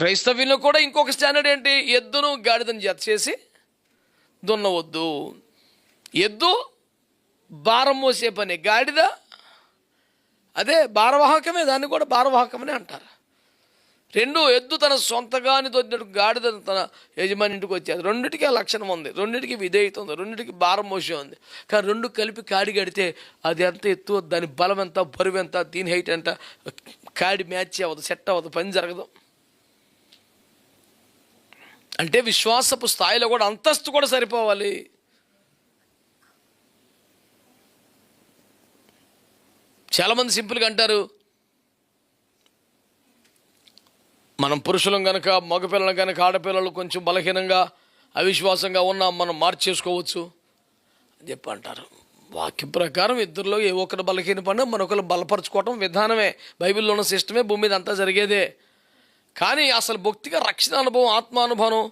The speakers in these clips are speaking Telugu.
క్రైస్తవ్యంలో కూడా ఇంకొక స్టాండర్డ్ ఏంటి? ఎద్దును గాడిదను జత చేసి దున్నవద్దు. ఎద్దు భారం మోసే పని. గాడిద అదే భారవాహకమే దాన్ని కూడా భారవాహకమని అంటారు. రెండు ఎద్దు తన సొంతగాని దొరికినట్టు గాడిద తన యజమాని ఇంటికి వచ్చేది. రెండింటికి ఆ లక్షణం ఉంది. రెండింటికి విధేయత ఉంది. రెండింటికి భారం మోసం ఉంది. కానీ రెండు కలిపి కాడి కడితే అది ఎంత ఎత్తు దాని బలం ఎంత బరువు ఎంత దీని హైట్ ఎంత కాడి మ్యాచ్ అవ్వదు సెట్ అవ్వదు పని జరగదు. అంటే విశ్వాసపు స్థాయిలో కూడా అంతస్తు కూడా సరిపోవాలి. చాలామంది సింపుల్గా అంటారు మనం పురుషులం కనుక మగపిల్లలు కనుక ఆడపిల్లలు కొంచెం బలహీనంగా అవిశ్వాసంగా ఉన్నాం మనం మార్చేసుకోవచ్చు అని చెప్పి అంటారు. వాక్యం ప్రకారం ఇద్దరిలో ఏ ఒక్కరు బలహీన పడినా మరొకరు బలపరచుకోవటం విధానమే. బైబిల్లో ఉన్న సిస్టమే భూమి మీద అంతా జరిగేదే. కానీ అసలు భక్తిగా రక్షణ అనుభవం ఆత్మానుభవం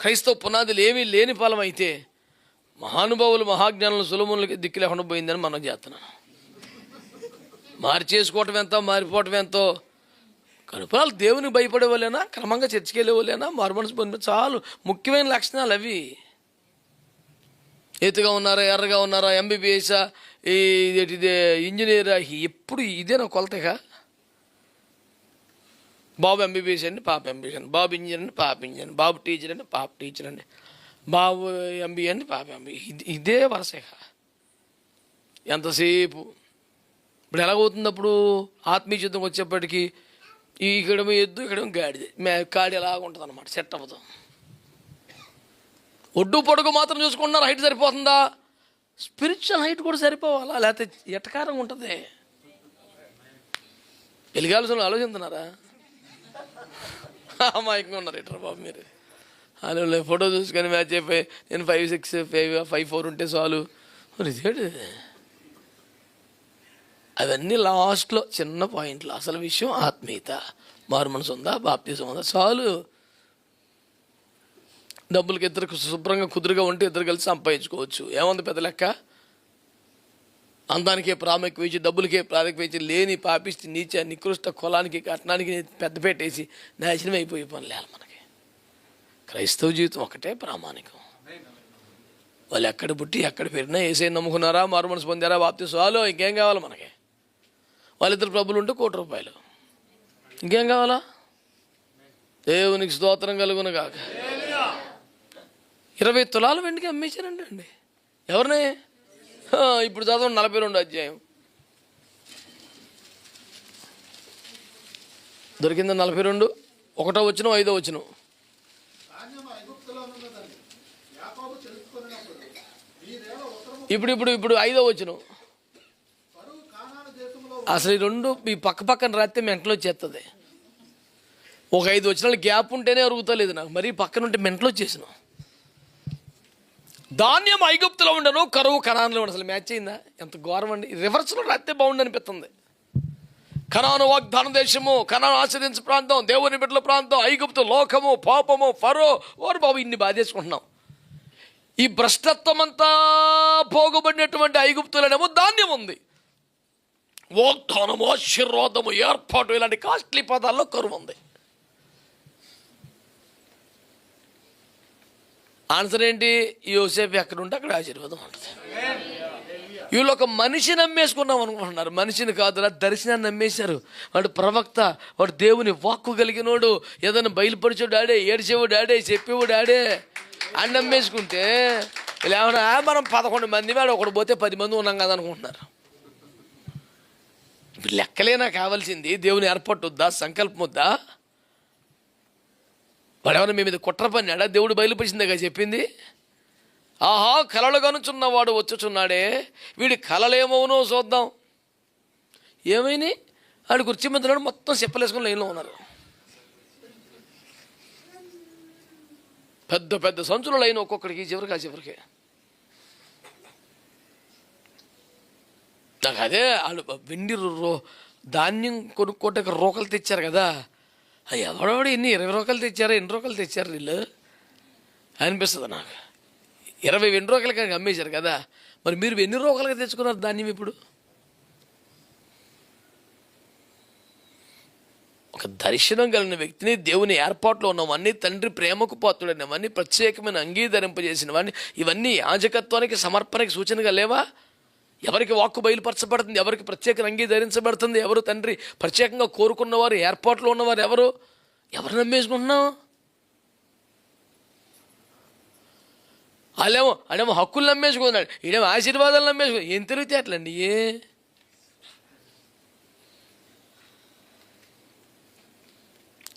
క్రైస్తవ పునాదులు ఏమీ లేని ఫలం అయితే మహానుభావులు మహాజ్ఞానులు సులభములకి దిక్కు లేకుండా పోయిందని మనం చేస్తున్నాను మార్చేసుకోవటం ఎంతో మారిపోవటం ఎంతో. కనుపరాలు దేవునికి భయపడే వాళ్ళేనా క్రమంగా చర్చికి వెళ్ళే వాళ్ళేనా మారుమనసు పొందిన చాలు ముఖ్యమైన లక్షణాలు అవి. ఎత్తుగా ఉన్నారా ఎర్రగా ఉన్నారా ఎంబీబీఎస్ ఈ ఇంజనీరా ఎప్పుడు ఇదేనా కొలతగా? బాబు ఎంబీబీఎస్ అండి పాప ఎంబీబీఎస్ అండి. బాబు ఇంజనీర్ అండి పాప ఇంజనీర్ బాబు టీచర్ అండి పాప టీచర్ అండి. బాబు ఎంబీఏ అండి పాప ఎంబీఏ ఇది ఇదే వరుసగా ఎంతసేపు? ఇప్పుడు ఎలాగవుతుంది అప్పుడు ఆత్మీయ యుద్ధం వచ్చేప్పటికీ ఇక్కడ ఎద్దు ఇక్కడ గాడిది. మే కాడి ఎలాగుంటుంది అనమాట సెట్ అవ్వదు. ఒడ్డు పొడుగు మాత్రం చూసుకుంటున్నారు హైట్ సరిపోతుందా? స్పిరిచువల్ హైట్ కూడా సరిపోవాలా? లేకపోతే ఎట్టకారంగా ఉంటుంది? వెలిగాల్సిన ఆలోచిస్తున్నారా అమాయకంగా ఉన్నారు ఇట్రా బాబు మీరు? అలా ఫోటో చూసుకొని మ్యాచ్ అయిపోయి నేను five six five five four ఉంటే చాలు. అవన్నీ లాస్ట్లో చిన్న పాయింట్లు అసలు విషయం ఆత్మీయత మారు మనసు ఉందా బాప్తీసం ఉందా? చాలు. డబ్బులకి ఇద్దరు శుభ్రంగా కుదురుగా ఉంటే ఇద్దరు కలిసి సంపాదించుకోవచ్చు. ఏముంది పెద్ద లెక్క? అందానికే ప్రాముఖ్యం ఇచ్చి డబ్బులకే ప్రాముఖ్యం ఇచ్చి లేని పాపిస్తే నీచ నికృష్ట కులానికి కట్నానికి పెద్ద పెట్టేసి నాశనం అయిపోయి లేదు మనకి. క్రైస్తవ జీవితం ఒకటే ప్రామాణికం. వాళ్ళు ఎక్కడ పుట్టి ఎక్కడ పెరిగినా ఏసై నమ్ముకున్నారా మారు మనసు పొందారా బాప్తి ఇంకేం కావాలి మనకి? వాళ్ళిద్దరు ప్రభులు ఉంటే కోటి రూపాయలు. ఇంకేం కావాలా? దేవునికి స్తోత్రం కలుగును కాక ఇరవై తులాలు వెండికి అమ్మేశారండి అండి ఎవరిని? ఇప్పుడు చదవండి నలభై రెండు అధ్యాయం. దొరికింది నలభై రెండు ఒకటో వచ్చిన ఐదో వచ్చిన ఇప్పుడు ఇప్పుడు ఇప్పుడు ఐదో వచ్చిన అసలు ఈ రెండు ఈ పక్క పక్కన రాస్తే మెంటలో వచ్చేస్తుంది ఒక ఐదు వచ్చిన గ్యాప్ ఉంటేనే అరుగుతలేదు నాకు. మరీ పక్కన ఉంటే మెంటలో వచ్చేసిన ధాన్యం ఐగుప్తులో ఉండను కరువు కణాన్లో ఉండదు అసలు మ్యాచ్ అయిందా? ఎంత ఘోరం అండి. రివర్స్లో రాస్తే బాగుండు అనిపిస్తుంది. కణాను వాగ్దాన దేశము కణాను ఆశ్రదించే ప్రాంతం దేవుని బిడ్డల ప్రాంతం ఐగుప్తు లోకము పాపము ఫరో ఓరు బాబు ఇన్ని బాధేసుకుంటున్నాం. ఈ భ్రష్టత్వం అంతా పోగబడినటువంటి ఐగుప్తులనేమో ధాన్యం ఉంది. వాగ్దానము ఆశీర్వాదము ఏర్పాటు ఇలాంటి కాస్ట్లీ పదాల్లో కరువు ఉంది. ఆన్సర్ ఏంటి? యోసేపు ఎక్కడుంటే అక్కడ ఆశీర్వాదం ఉంటుంది. వీళ్ళు ఒక మనిషి నమ్మేసుకున్నాం అనుకుంటున్నారు. మనిషిని కాదురా దర్శనాన్ని నమ్మేశారు. వాడు ప్రవక్త వాడు దేవుని వాక్కు కలిగినోడు. ఏదైనా బయలుపరిచో డాడే ఏడ్చేవాడు డాడే చెప్పేవాడు డాడే అని నమ్మేసుకుంటే లేవనా మనం పదకొండు మంది వాడు ఒకడు పోతే పది మంది ఉన్నాం కదా అనుకుంటున్నారు. ఇప్పుడు లెక్కలేనా కావాల్సింది దేవుని ఏర్పాటు వద్దా సంకల్పం వద్దా? వాడేమన్నా మీ మీద కుట్ర పన్నాడా దేవుడు బయలుపరిచిందిగా చెప్పింది. ఆహా కలలు కనుచున్నవాడు వచ్చుచున్నాడే. వీడి కలలేమవునో చూద్దాం. ఏమైంది? ఆడి కుర్చీ మీద మొత్తం చెప్పలేసుకుని లైన్లో ఉన్నారు. పెద్ద పెద్ద సంచులు లైన్ ఒక్కొక్కడికి ఈ చివరికి ఆ చివరికి. నాకు అదే వాళ్ళు వెండి రో ధాన్యం కొనుక్కోటకు రోకలు తెచ్చారు కదా. అది ఎవడెవడు ఎన్ని ఇరవై రూపాయలు తెచ్చారా ఎన్ని రూపాయలు తెచ్చారు వీళ్ళు అనిపిస్తుంది నాకు. ఇరవై ఎన్ని రూపాయలకి అమ్మేశారు కదా. మరి మీరు ఎన్ని రూపాయలకి తెచ్చుకున్నారు ధాన్యం ఇప్పుడు? ఒక దర్శనం కలిగిన వ్యక్తిని దేవుని ఏర్పాట్లో ఉన్నవన్నీ తండ్రి ప్రేమకు పాత్రుడైనవన్నీ ప్రత్యేకమైన అంగీకరింపజేసినవన్నీ ఇవన్నీ యాజకత్వానికి సమర్పణకి సూచనగా లేవా? ఎవరికి వాక్కు బయలుపరచబడుతుంది ఎవరికి ప్రత్యేక అంగీకరించబడుతుంది ఎవరు తండ్రి ప్రత్యేకంగా కోరుకున్నవారు ఏర్పాట్లో ఉన్నవారు ఎవరు? ఎవరు నమ్మేసుకుంటున్నావు? వాళ్ళేమో అడేమో హక్కులు నమ్మేసుకున్నాడు ఈడేమో ఆశీర్వాదాలు నమ్మేసుకున్నాడు ఏం తిరిగితే అట్లండి? ఏ?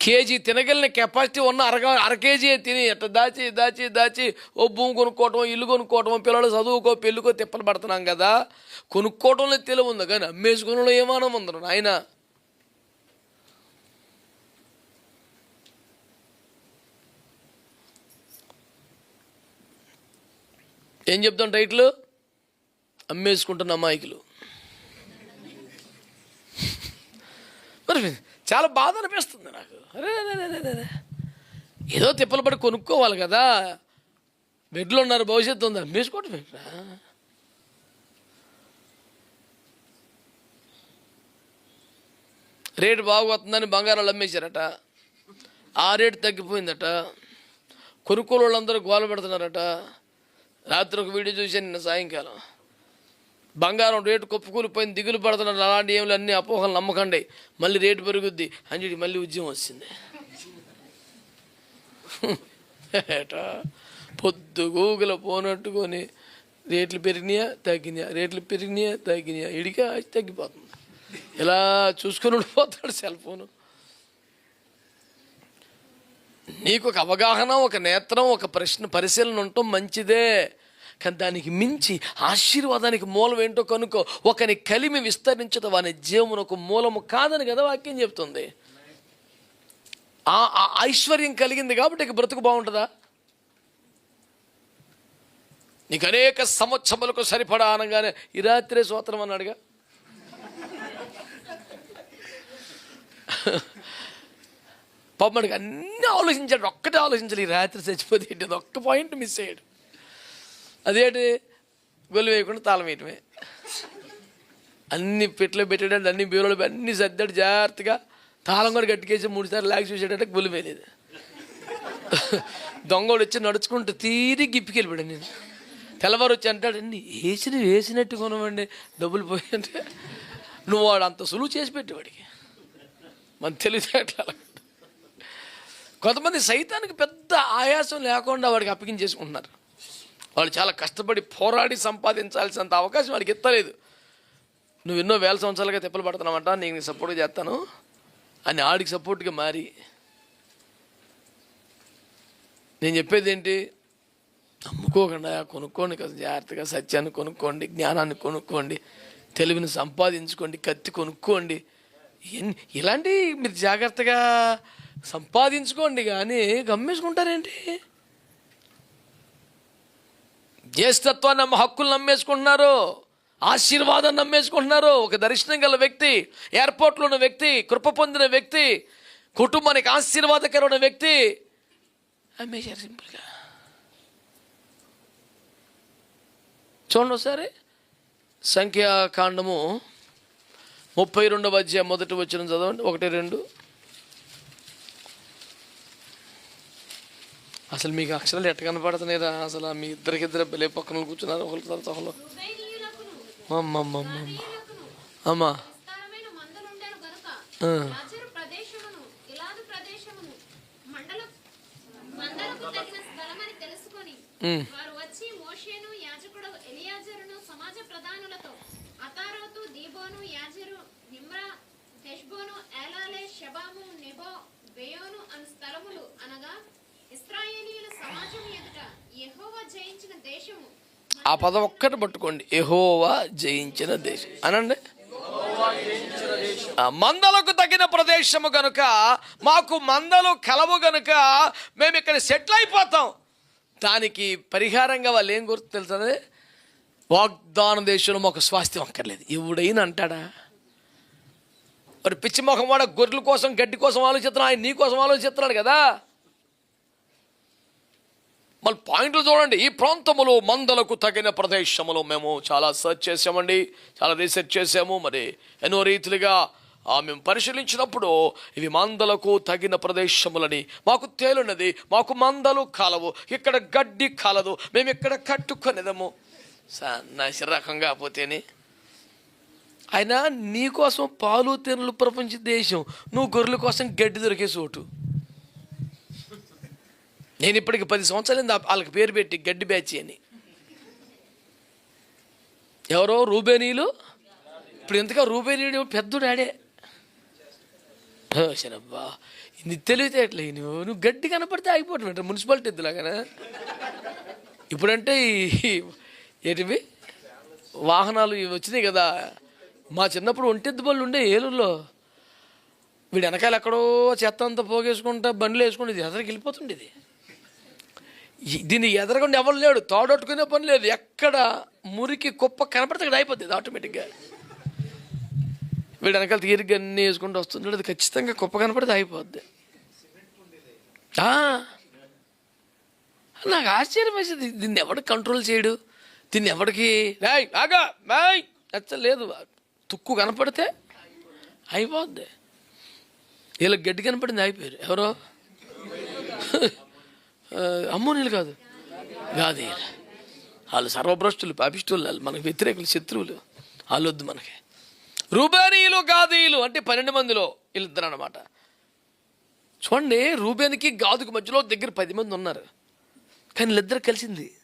కేజీ తినగలిగిన కెపాసిటీ ఉన్న అరగ అర కేజీ తిని ఎట్ట దాచి దాచి దాచి ఓ భూమి కొనుక్కోవటం ఇల్లు కొనుక్కోవటం పిల్లలు చదువుకో పెళ్ళికో తిప్పలు పడుతున్నాం కదా. కొనుక్కోవటంలో తెలివి ఉంది కానీ అమ్మేసుకోవడంలో ఏమానం ఉందరు ఆయన ఏం చెప్తాం టైట్లు? అమ్మేసుకుంటున్న అమాయకులు. మరి చాలా బాధ అనిపిస్తుంది నాకు. అరే ఏదో తిప్పలు పడి కొనుక్కోవాలి కదా. బెడ్లో ఉన్నారు భవిష్యత్తు ఉంది? అమ్మేసుకోవటం ఏంట్రా? రేటు బాగుపోతుందని బంగారాలు అమ్మేశారట. ఆ రేటు తగ్గిపోయిందట. కొనుక్కోలు వాళ్ళందరూ గోల పెడుతున్నారట. రాత్రి ఒక వీడియో చూశాను నిన్న సాయంకాలం. బంగారం రేటు కొప్పుకూలిపోయింది దిగులు పడుతున్నారు. అలాంటి ఏమి అన్ని అపోహలు నమ్మకండి. మళ్ళీ రేటు పెరుగుద్ది. అని చెప్పి మళ్ళీ ఉద్యమం వచ్చింది. ఏటా పొద్దు గూగుల పోనట్టుకొని రేట్లు పెరిగినాయా తగ్గినాయా రేట్లు పెరిగినాయా తగ్గినాయా. ఇడిగా తగ్గిపోతుంది. ఇలా చూసుకొని ఉండిపోతాడు సెల్ ఫోను? నీకు ఒక అవగాహన ఒక నేత్రం ఒక ప్రశ్న పరిశీలన ఉండటం మంచిదే. కానీ దానికి మించి ఆశీర్వాదానికి మూలం ఏంటో కనుక్కో ఒకని కలిమి విస్తరించడం వాని జీవమునకు మూలము కాదని కదా వాక్యం చెప్తుంది. ఆ ఆ ఐశ్వర్యం కలిగింది కాబట్టి ఇక బ్రతుకు బాగుంటుందా? నీకు అనేక సంవత్సరములకు సరిపడా అనగానే ఈ రాత్రే సూత్రం అన్నాడుగా. పాపడికి అన్నీ ఆలోచించాడు ఒక్కటే ఆలోచించాలి ఈ రాత్రి చచ్చిపోతే ఏంటి? ఒక్క పాయింట్ మిస్ అయ్యాడు. అదేంటి గొల్లు వేయకుండా తాళం వేయటమే. అన్ని పెట్లో పెట్టాడు అన్ని బీరోలు అన్ని సర్దాడు జాగ్రత్తగా తాళం కూడా గట్టికేసి మూడుసార్లు లాగి చూసాడంటే గొల్లు వేయలేదు. దొంగోడు వచ్చి నడుచుకుంటూ తీరి గిప్పికెళ్ళిపోయాడు నేను. తెల్లవారు వచ్చి అంటాడు అన్ని వేసిన వేసినట్టు కొనవండి డబ్బులు పోయి అంటే నువ్వు వాడు అంత సులువు చేసి పెట్టేవాడికి మన తెలివితేటలు కొంతమంది సైతానికి పెద్ద ఆయాసం లేకుండా వాడికి అప్పగించేసుకుంటున్నారు. వాళ్ళు చాలా కష్టపడి పోరాడి సంపాదించాల్సినంత అవకాశం వాడికి ఎత్తలేదు నువ్వు ఎన్నో వేల సంవత్సరాలుగా తిప్పలు పడుతున్నావంట నేను సపోర్ట్ చేస్తాను. అని ఆడికి సపోర్ట్గా మారి నేను చెప్పేది ఏంటి? అమ్ముకోకుండా కొనుక్కోండి కదా జాగ్రత్తగా సత్యాన్ని కొనుక్కోండి జ్ఞానాన్ని కొనుక్కోండి తెలివిని సంపాదించుకోండి కత్తి కొనుక్కోండి. ఇలాంటివి మీరు జాగ్రత్తగా సంపాదించుకోండి కానీ గమ్మేసుకుంటారేంటి? జ్యేష్ఠత్వాన్ని నమ్మ హక్కులు నమ్మేసుకుంటున్నారు ఆశీర్వాదం నమ్మేసుకుంటున్నారు. ఒక దర్శనం గల వ్యక్తి ఎయిర్పోర్ట్లో ఉన్న వ్యక్తి కృప పొందిన వ్యక్తి కుటుంబానికి ఆశీర్వాదకరమైన వ్యక్తి. అమ్మేశారు సింపుల్గా చూడండి ఒకసారి. సంఖ్యాకాండము ముప్పై రెండవ అధ్యాయం మొదటి వచ్చిన చదవండి. ఒకటి రెండు. అసలు మీకు అక్షరాలు ఎట్ట కనపడుతున్నాయిరా? అసలు మీ ఇద్దరికిద్దరు బలే పక్కన కూర్చున్నారు. ఒకరి తర్వాత ఒకరు అమ్మమ్మమ్మమ్మ. అమ్మా. నిమ్రా, నెబో, అను స్థలములు అనగా సమాజం ఎదుట యెహోవా జయించిన దేశము. ఆ పదం ఒక్కటి పట్టుకోండి. ఎహోవా జయించిన దేశం. అనండి. ఆ మందలకు తగిన ప్రదేశము కనుక మాకు మందలు కలవు గనుక మేము ఇక్కడ సెటిల్ అయిపోతాం. దానికి పరిహారంగా వాళ్ళు ఏం గుర్తు తెలుస్తుంది వాగ్దాన దేశంలో మాకు స్వాస్థ్యం అక్కర్లేదు. ఎవడైనా అంటాడా? మరి పిచ్చి మొహం వాడ గొర్రెల కోసం గడ్డి కోసం ఆలోచిస్తున్నాడు ఆయన నీ కోసం ఆలోచిస్తున్నాడు కదా? మళ్ళీ పాయింట్లు చూడండి. ఈ ప్రాంతములో మందలకు తగిన ప్రదేశములో మేము చాలా సెర్చ్ చేసామండి చాలా రీసెర్చ్ చేసాము మరి ఎన్నో రీతిలుగా మేము పరిశీలించినప్పుడు ఇవి మందలకు తగిన ప్రదేశములని మాకు తేలున్నది మాకు మందలు కాలవు. ఇక్కడ గడ్డి కాలదు. మేము ఇక్కడ కట్టుకునేదము. సన్నాసి రకంగా పోతేనే. అయినా నీకోసం పాలు తెనులు ప్రపంచ దేశం. నువ్వు గొర్రెల కోసం గడ్డి దొరికే చోటు. నేను ఇప్పటికి పది సంవత్సరాలు వాళ్ళకి పేరు పెట్టి గడ్డి బ్యాచ్ అని. ఎవరో రూబేనీలు? ఇప్పుడు ఎంతగా రూబేనీయుడు పెద్దోడు ఆడే. శరబ్బా ఇది తెలివితేటలే నువ్వు నువ్వు గడ్డి కనపడితే ఆగిపోవటం మున్సిపాలిటీ ఎద్దులాగానా ఇప్పుడంటే ఈ ఏంటివి? వాహనాలు ఇవి వచ్చినాయి కదా. మా చిన్నప్పుడు ఒంటెద్దు బళ్ళు ఉండే ఏలూరులో. వీడు వెనకాల ఎక్కడో చెత్త అంతా పోగేసుకుంటా బండ్లు వేసుకుంటే ఎదరికి వెళ్ళిపోతుండేది. దీన్ని ఎదరకుండా ఎవరు లేడు. తోడొట్టుకునే పని లేదు. ఎక్కడ మురికి కుప్ప కనపడితే ఇక్కడ అయిపోతుంది ఆటోమేటిక్గా. వీడు వెనకాల తీరిగ్గా అన్నీ వేసుకుంటూ వస్తుంటాడు అది ఖచ్చితంగా కుప్ప కనపడితే అయిపోద్ది. నాకు ఆశ్చర్యం వేసేది. దీన్ని ఎవడు కంట్రోల్ చేయడు? దీన్ని ఎవడికి? రాయ్ ఆగా! బాయ్ నచ్చలేదు. తుక్కు కనపడితే అయిపోద్ది. వీళ్ళకి గడ్డి కనపడింది అయిపోయారు ఎవరో? అమ్మోనీలు కాదు. గాదీయులు వాళ్ళు సర్వభ్రష్టులు పాపిష్టులు వాళ్ళు మనకు వ్యతిరేకులు శత్రువులు. వాళ్ళు వద్దు మనకి. రూబేనీయులు గాదీయులు అంటే పన్నెండు మందిలో వీళ్ళిద్దరు అనమాట చూడండి రూబేనికి గాదుకి మధ్యలో దగ్గర పది మంది ఉన్నారు. కానీ వీళ్ళిద్దరు కలిసింది.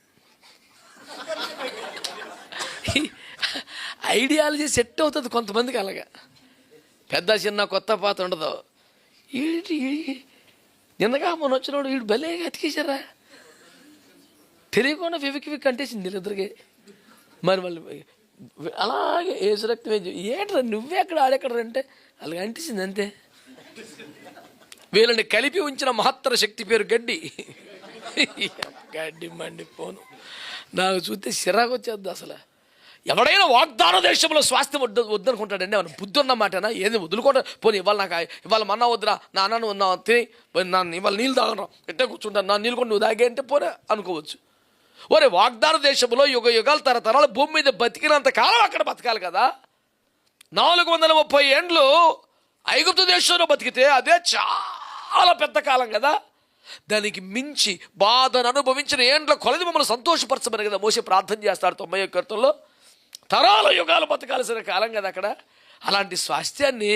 ఐడియాలజీ సెట్ అవుతుంది కొంతమందికి అలాగా. పెద్ద చిన్న కొత్త పాత ఉండదు. ఏంటి? నిన్నగా మొన్న వచ్చినప్పుడు వీడు భలేగా అతికేశారా? తెలియకుండా వివికి ఫివిక్ అంటేసింది వీళ్ళిద్దరికి. మరి వాళ్ళు అలాగే ఏసు రక్తం ఏంట్రా నువ్వే అక్కడ ఆడెక్కడ అంటే అలాగే అంటేసింది అంతే. వీళ్ళని కలిపి ఉంచిన మహత్తర శక్తి పేరు గడ్డి. గడ్డి మండిపోను. నాకు చూస్తే చిరాకు వచ్చేద్ది అసలు. ఎవడైనా వాగ్దాన దేశంలో స్వాస్థ్యం వద్దు వద్దనుకుంటాడండి. మనం బుద్ధి ఉన్నమాటనా ఏది వదులుకోవడం? పోనీ ఇవాళ నాకు ఇవాళ మన్నా వద్దురా. నా అన్న ఉన్నా తిని నన్ను ఇవాళ నీళ్ళు తాగను ఎట్టే కూర్చుంటాను. నా నీళ్ళు కూడా నువ్వు తాగే అంటే పోరే అనుకోవచ్చు. ఒరే వాగ్దాన దేశంలో యుగ యుగాలు తరతరాలు భూమి మీద బతికినంత కాలం అక్కడ బతకాలి కదా. నాలుగు వందల ముప్పై ఏండ్లు ఐగుప్తు దేశంలో బతికితే అదే చాలా పెద్ద కాలం కదా. దానికి మించి బాధను అనుభవించిన ఏండ్ల కొలది మమ్మల్ని సంతోషపరచమని కదా మోసే ప్రార్థన చేస్తాడు తొంభై కీర్తనలో. తరాల యుగాలు బతకాల్సిన కాలం కదా అక్కడ. అలాంటి స్వాస్థ్యాన్ని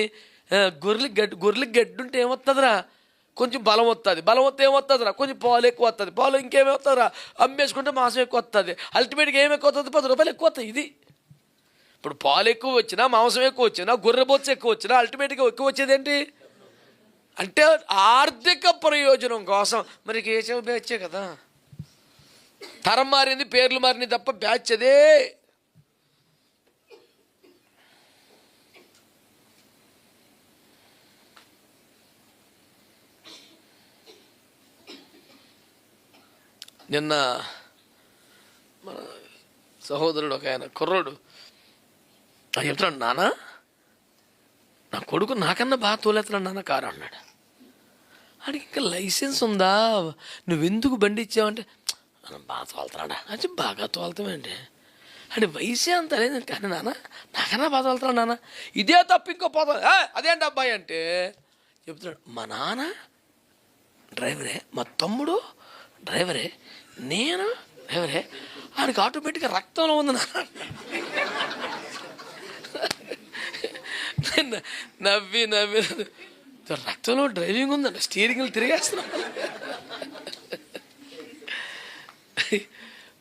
గొర్రెలకు గొర్రెలకి గడ్డి గొర్రెలకి గడ్డి ఉంటే ఏమొస్తుందిరా కొంచెం బలం వస్తుంది బలం వస్తే ఏమొస్తుందిరా కొంచెం పాలు ఎక్కువ వస్తుంది పాలు ఇంకేమవుతుందిరా అమ్మేసుకుంటే మాంసం ఎక్కువ వస్తుంది అల్టిమేట్గా ఏమి ఎక్కువ వస్తుంది పది రూపాయలు ఎక్కువ వస్తాయి ఇది. ఇప్పుడు పాలు ఎక్కువ వచ్చినా మాంసం ఎక్కువ వచ్చినా గొర్రె బొచ్చు ఎక్కువ వచ్చినా అల్టిమేట్గా ఎక్కువ వచ్చేది ఏంటి అంటే ఆర్థిక ప్రయోజనం కోసం. మరి కేశవ బ్యాచే కదా. తరం మారింది పేర్లు మారింది తప్ప బ్యాచ్ అదే. నిన్న మన సహోదరుడు ఒక ఆయన కుర్రోడు. అది చెప్తున్నాడు నాన్న నా కొడుకు నాకన్నా బాగా తోలేస్తున్నాడు నాన్న కారు? అన్నాడు. ఆడికి ఇంకా లైసెన్స్ ఉందా? నువ్వెందుకు బండి ఇచ్చావంటే? మనం బాగా తోలుతున్నాడా? అంటే బాగా తోలుతామండి. అంటే వయసే అంత లేదు కానీ నాన్న నాకన్నా బాగా తోలుతున్నాడు నాన్న. ఇదే తప్ప ఇంకో పోతా అదేంటి అబ్బాయి? అంటే చెప్తున్నాడు మా నాన్న డ్రైవరే మా తమ్ముడు డ్రైవరే నేను? ఎవరే? ఆడికి ఆటోమేటిక్గా రక్తంలో ఉంది నవ్వి నవ్వి రక్తంలో డ్రైవింగ్ ఉందండి స్టీరింగ్లు తిరిగేస్తున్నా.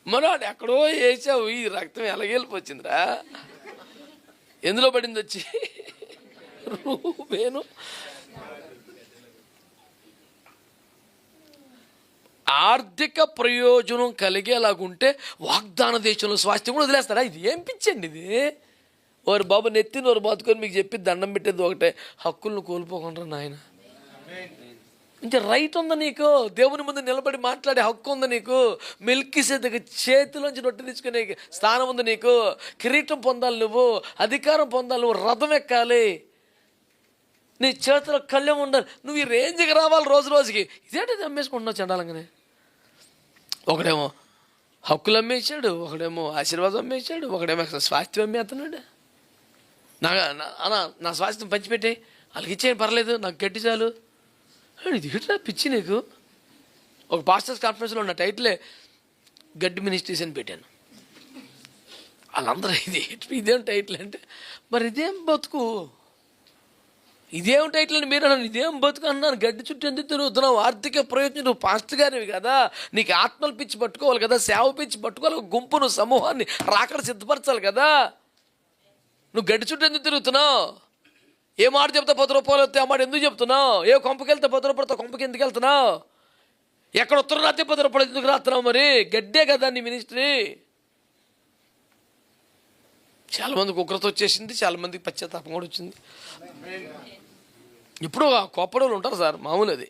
మనోడు ఎక్కడో వేసావు ఈ రక్తం ఎలాగెళ్ళిపోచ్చిందిరా ఎందులో పడింది వచ్చి? రూపేను ఆర్థిక ప్రయోజనం కలిగేలాగుంటే వాగ్దాన దేశంలో స్వాస్థ్యం కూడా వదిలేస్తారా? ఇది ఏం పిచ్చండి ఇది? వారు బాబు నెత్తిన వారు బతుకొని మీకు చెప్పి దండం పెట్టేది ఒకటే. హక్కులను కోల్పోకుండా నాయన. ఇంకా రైట్ ఉందా నీకు? దేవుని ముందు నిలబడి మాట్లాడే హక్కు ఉంది నీకు? మిల్కి సేతకి చేతిలోంచి రొట్టె తీసుకునే స్థానం ఉంది నీకు? కిరీటం పొందాలి నువ్వు అధికారం పొందాలి నువ్వు రథం ఎక్కాలి. నీ చేతిలో కళ్ళెం ఉండాలి. నువ్వు ఈ రేంజ్కి రావాలి రోజు రోజుకి. ఇదేంటి అమ్మేసుకుంటున్నావు చండాలంగానే? ఒకడేమో హక్కులు అమ్మేశాడు ఒకడేమో ఆశీర్వాదం అమ్మేశాడు ఒకడేమో స్వాస్థ్యం అమ్మేస్తున్నాడు. నా నా- అన్న నా స్వాస్థ్యం పంచిపెట్టే వాళ్ళకి ఇచ్చేయండి పర్లేదు నాకు గట్టి చాలు. ఏ, ఇది ఇట్లా పిచ్చి నీకు? ఒక పాస్టర్స్ కాన్ఫరెన్స్లో ఉన్న టైటిలే గడ్డి మినిస్ట్రీస్ అని పెట్టాను. వాళ్ళందరూ ఇది ఇదేం టైటిల్ అంటే మరి ఇదేం బతుకు? ఇదేం టైటిల్ మీరు నన్ను ఇదేం బతుకు అన్నాను గడ్డి చుట్టూ ఎందుకు తిరుగుతున్నావు? ఆర్థిక ప్రయోజనం నువ్వు పాస్ట్ గారివి కదా. నీకు ఆత్మలు పిచ్చి పట్టుకోవాలి కదా సేవ పిచ్చి పట్టుకోవాలి ఒక గుంపును సమూహాన్ని రాకడ సిద్ధపరచాలి కదా. నువ్వు గడ్డి చుట్టూ ఎందుకు తిరుగుతున్నావు? ఏ మాట చెప్తా పది రూపాయలు వస్తే ఆ మాట ఎందుకు చెప్తున్నావు? ఏ కొంపకి వెళ్తే పది రూపాయలతో కొంపకి ఎందుకు వెళ్తున్నావు? ఎక్కడ ఉత్తరం రాత్రి పది రూపాయలు ఎందుకు రాస్తున్నావు మరి? గడ్డే కదా నీ మినిస్ట్రీ చాలా మందికి ఉగ్రత వచ్చేసింది చాలా మందికి పశ్చాత్తాపం కూడా వచ్చింది. ఇప్పుడు కోపడోళ్ళు ఉంటారు సార్ మామూలు అది.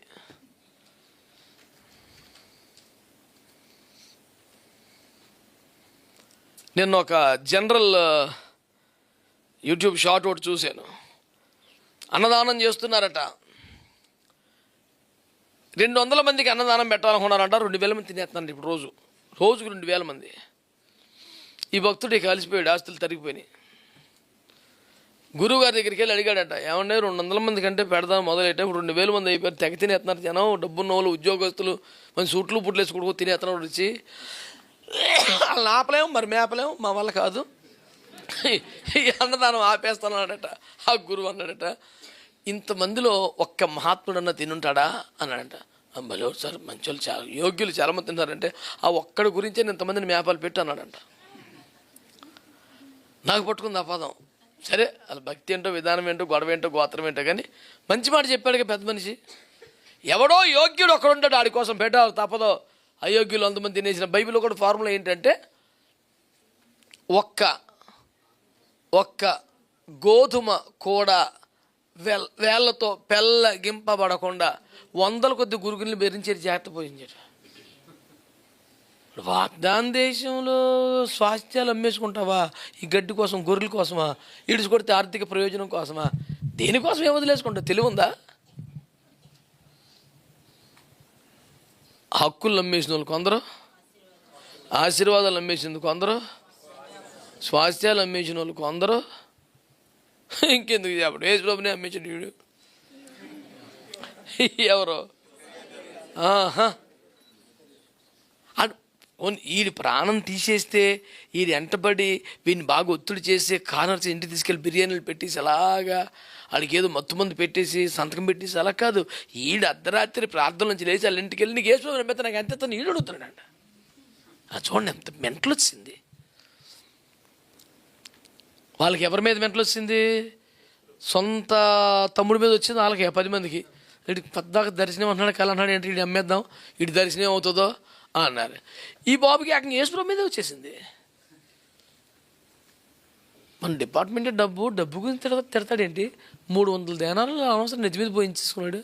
నేను ఒక జనరల్ యూట్యూబ్ షార్ట్ ఒకటి చూశాను. అన్నదానం చేస్తున్నారట. రెండు వందల మందికి అన్నదానం పెట్టాలనుకున్నారంట రెండు వేల మంది తినేస్తున్నారు ఇప్పుడు రోజు. రోజుకు రెండు వేల మంది. ఈ భక్తుడు ఇక కలిసిపోయాడు ఆస్తులు తరిగిపోయినాయి. గురువు గారి దగ్గరికి వెళ్ళి అడిగాడట ఏమన్నా రెండు వందల మంది కంటే పెడదాం మొదలెట్టే ఇప్పుడు రెండు వేల మంది అయిపోయారు తెగ తినేస్తున్నారు జనం డబ్బున్న వాళ్ళు ఉద్యోగస్తులు మంచి సూట్లు పుట్లు కొడుకు తినేస్తున్నారు వచ్చి. వాళ్ళని ఆపలేము మరి మేపలేము మా వల్ల కాదు. అన్నదానం ఆపేస్తానన్నాడట ఆ గురువు అన్నాడట ఇంతమందిలో ఒక్క మహాత్ముడన్నా తినుంటాడా? అన్నాడట. అమ్మలో సార్ మంచి వాళ్ళు చాలా యోగ్యులు చాలామంది తిన్నారంటే ఆ ఒక్కడి గురించే నేను ఇంతమందిని మేపాలు పెట్టి అన్నాడంట. నాకు పట్టుకుంది ఆ పదం. సరే అది భక్తి ఏంటో విధానం ఏంటో గొడవ ఏంటో గోత్రం ఏంటో కానీ మంచి మాట చెప్పాడు పెద్ద మనిషి. ఎవడో యోగ్యుడు ఒకడు ఉంటాడు ఆడి కోసం పెట్టాలి తప్పదో. అయోగ్యులు అంతమంది తినేసిన బైబిల్ కూడా ఫార్ములా ఏంటంటే ఒక్క ఒక్క గోధుమ కూడా వేళ్ళతో వేళ్ళతో పెళ్ళగింపబడకుండా వందల కొద్ది గురుగుల్ని బెరించేది జాగ్రత్త పోయించాడు వాగ్దాన దేశంలో స్వాస్థ్యాలు అమ్మేసుకుంటావా? ఈ గడ్డి కోసం గొర్రెల కోసమా? ఇడిచి కొడితే ఆర్థిక ప్రయోజనం కోసమా? దేనికోసం ఏం వదిలేసుకుంటావు? తెలివి ఉందా హక్కులు అమ్మేసిన వాళ్ళు కొందరు ఆశీర్వాదాలు అమ్మేసింది కొందరు స్వాస్థ్యాలు అమ్మేసిన వాళ్ళు కొందరు. ఇంకెందుకు చెప్పడు యేసుప్రభునే అమ్మేసిన వీడు. ఎవరు? ఆహా. వీడి ప్రాణం తీసేస్తే వీడు వెంటబడి వీడిని బాగా ఒత్తిడి చేసి కార్నర్స్ ఇంటికి తీసుకెళ్ళి బిర్యానీలు పెట్టేసి అలాగా వాళ్ళకి ఏదో మత్తు మందు పెట్టేసి సంతకం పెట్టేసి అలా కాదు. ఈడు అర్ధరాత్రి ప్రార్థన నుంచి లేచి వాళ్ళ ఇంటికి వెళ్ళి నీకు వేసుకో పెద్ద నాకు ఎంత ఇస్తాను ఈడు అడుగుతున్నాడంట. అది చూడండి ఎంత మెంటలు వచ్చింది. వాళ్ళకి ఎవరి మీద మెంటలు వచ్చింది? సొంత తమ్ముడి మీద వచ్చింది వాళ్ళకి పది మందికి. ఇటు పెద్దగా దర్శనం అంటున్నాడు కళ అంటున్నాడు ఏంటి ఇటు అమ్మేద్దాం ఇటు దర్శనం అవుతుందో అన్నారు. ఈ బాబుకి ఏకంగా యేసుప్రభు మీద వచ్చేసింది. మన డిపార్ట్మెంట్ డబ్బు డబ్బు గురించి తిడతా తిడతాడేంటి? మూడు వందల దేనాలు అనవసరం నెత్తి మీద పోయించేసుకున్నాడు.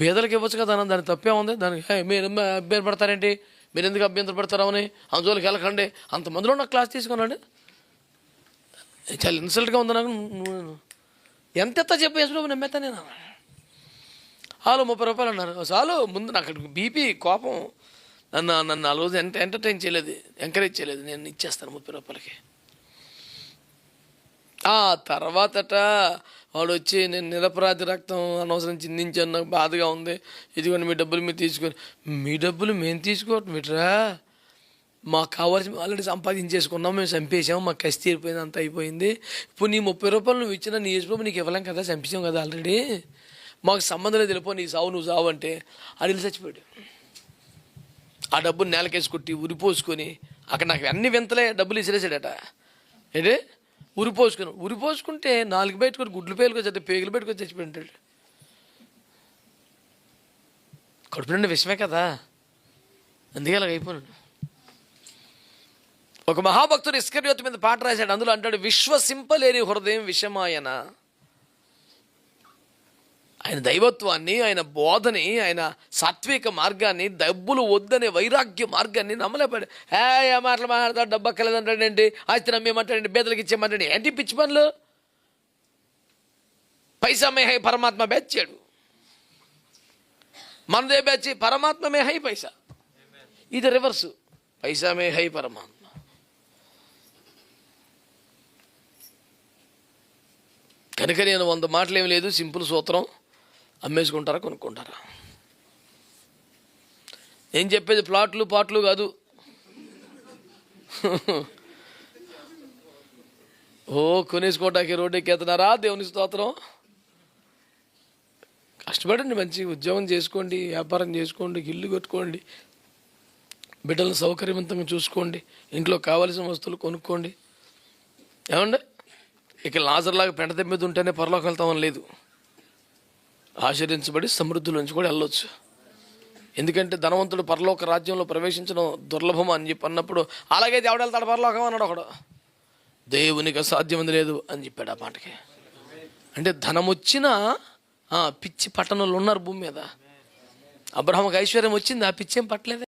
పేదలకు ఇవ్వచ్చు కదా అన్న దాని తప్పే ఉంది. దానికి మీరు ఎందుకు అభ్యంతర పడతారేంటి? మీరు ఎందుకు అభ్యంతర పడతారని అందులోకి వెళ్ళకండి. అంతమందిలో నాకు క్లాస్ తీసుకున్నాడు. చాలా ఇన్సల్ట్గా ఉంది నాకు. నువ్వు- ఎంత ఎత్తా చెప్పు యేసుప్రభు నేను. అన్నాడు. వాళ్ళు ముప్పై రూపాయలు అన్నారు. చాలు ముందు నాకు బీపీ కోపం నన్ను నన్ను ఆ రోజు ఎంట ఎంటర్టైన్ చేయలేదు ఎంకరేజ్ చేయలేదు నేను ఇచ్చేస్తాను ముప్పై రూపాయలకి. ఆ తర్వాతట వాడు వచ్చి నేను నిరపరాధి రక్తం అనవసరం చిందించాను నాకు బాధగా ఉంది. ఇదిగోండి మీ డబ్బులు మీరు తీసుకొని మీ డబ్బులు మేము తీసుకోవటం మీటరా మాకు కావాల్సిన ఆల్రెడీ సంపాదించేసుకున్నాం మేము చంపేసాం మాకు కసి తీరిపోయింది అంత అయిపోయింది. ఇప్పుడు నీ ముప్పై రూపాయలు నువ్వు ఇచ్చిన నీ యేసుప్రభు నీకు ఇవ్వలేం కదా చంపేసాం కదా ఆల్రెడీ మాకు సంబంధం లేదు వెళ్ళిపో నీ సావు నువ్వు సావు అంటే అడిగి చచ్చిపోయాడు. ఆ డబ్బుని నేలకేసి కొట్టి ఉరిపోసుకొని అక్కడ నాకు అన్ని వింతలే డబ్బులు ఇసిరేసాడట. ఏంటి? ఉరిపోసుకుని. ఉరిపోసుకుంటే నాలుగు బయటకొని గుడ్లు పేలుకొని చచ్చి పేగులు పెట్టుకొని చచ్చిపోయింటాడు. కడుపు నిండా విషమే కదా. అందుకే అలాగ అయిపోయాడు. ఒక మహాభక్తుడు ఇస్కర్యోత్ మీద పాట రాశాడు. అందులో అంటాడు విశ్వసింపలేని హృదయం విషమాయన. ఆయన దైవత్వాన్ని ఆయన బోధని ఆయన సాత్విక మార్గాన్ని డబ్బులు వద్దనే వైరాగ్య మార్గాన్ని నమ్మలేపాడు. ఏ ఏ మాటలు మాట్లాడతాడు డబ్బు అక్కలేదంటాడండి ఆస్తి నమ్మేమంటాడండి బేదలకు ఇచ్చేయమంటాడు ఏంటి? పిచ్చి పనులు? పైసా మే హై పరమాత్మ బెచ్చాడు మనదే బ్యాచ్ పరమాత్మ మే హై పైసా. ఇది రివర్స్. పైసా మే హై పరమాత్మ. కనుక నేను వంద మాటలు ఏమి లేదు సింపుల్ సూత్రం. అమ్మేసుకుంటారా కొనుక్కుంటారా? నేను చెప్పేది ప్లాట్లు పాట్లు కాదు. ఓ కొనేసుకోవటానికి రోడ్డు ఎక్కేస్తున్నారా? దేవుని స్తోత్రం. కష్టపడండి మంచి ఉద్యోగం చేసుకోండి వ్యాపారం చేసుకోండి ఇల్లు కట్టుకోండి బిడ్డలను సౌకర్యవంతంగా చూసుకోండి ఇంట్లో కావలసిన వస్తువులు కొనుక్కోండి. ఏమండి? ఇక లాజర్లాగా పెంట మీద ఉంటేనే పరలోకి వెళ్తామని లేదు. ఆచరించబడి సమృద్ధిలోంచి కూడా వెళ్ళొచ్చు. ఎందుకంటే ధనవంతుడు పరలోక రాజ్యంలో ప్రవేశించడం దుర్లభం అని చెప్పి అన్నప్పుడు అలాగే దేవుడు వెళ్తాడు పరలోకం అన్నాడు ఒకడు. దేవునికి అసాధ్యమైంది లేదు అని చెప్పాడు ఆ మాటకి. అంటే ధనం వచ్చినా పిచ్చి పట్టణంలో ఉన్నారు భూమి మీద. అబ్రహంకి ఐశ్వర్యం వచ్చింది ఆ పిచ్చి ఏం పట్టలేదు.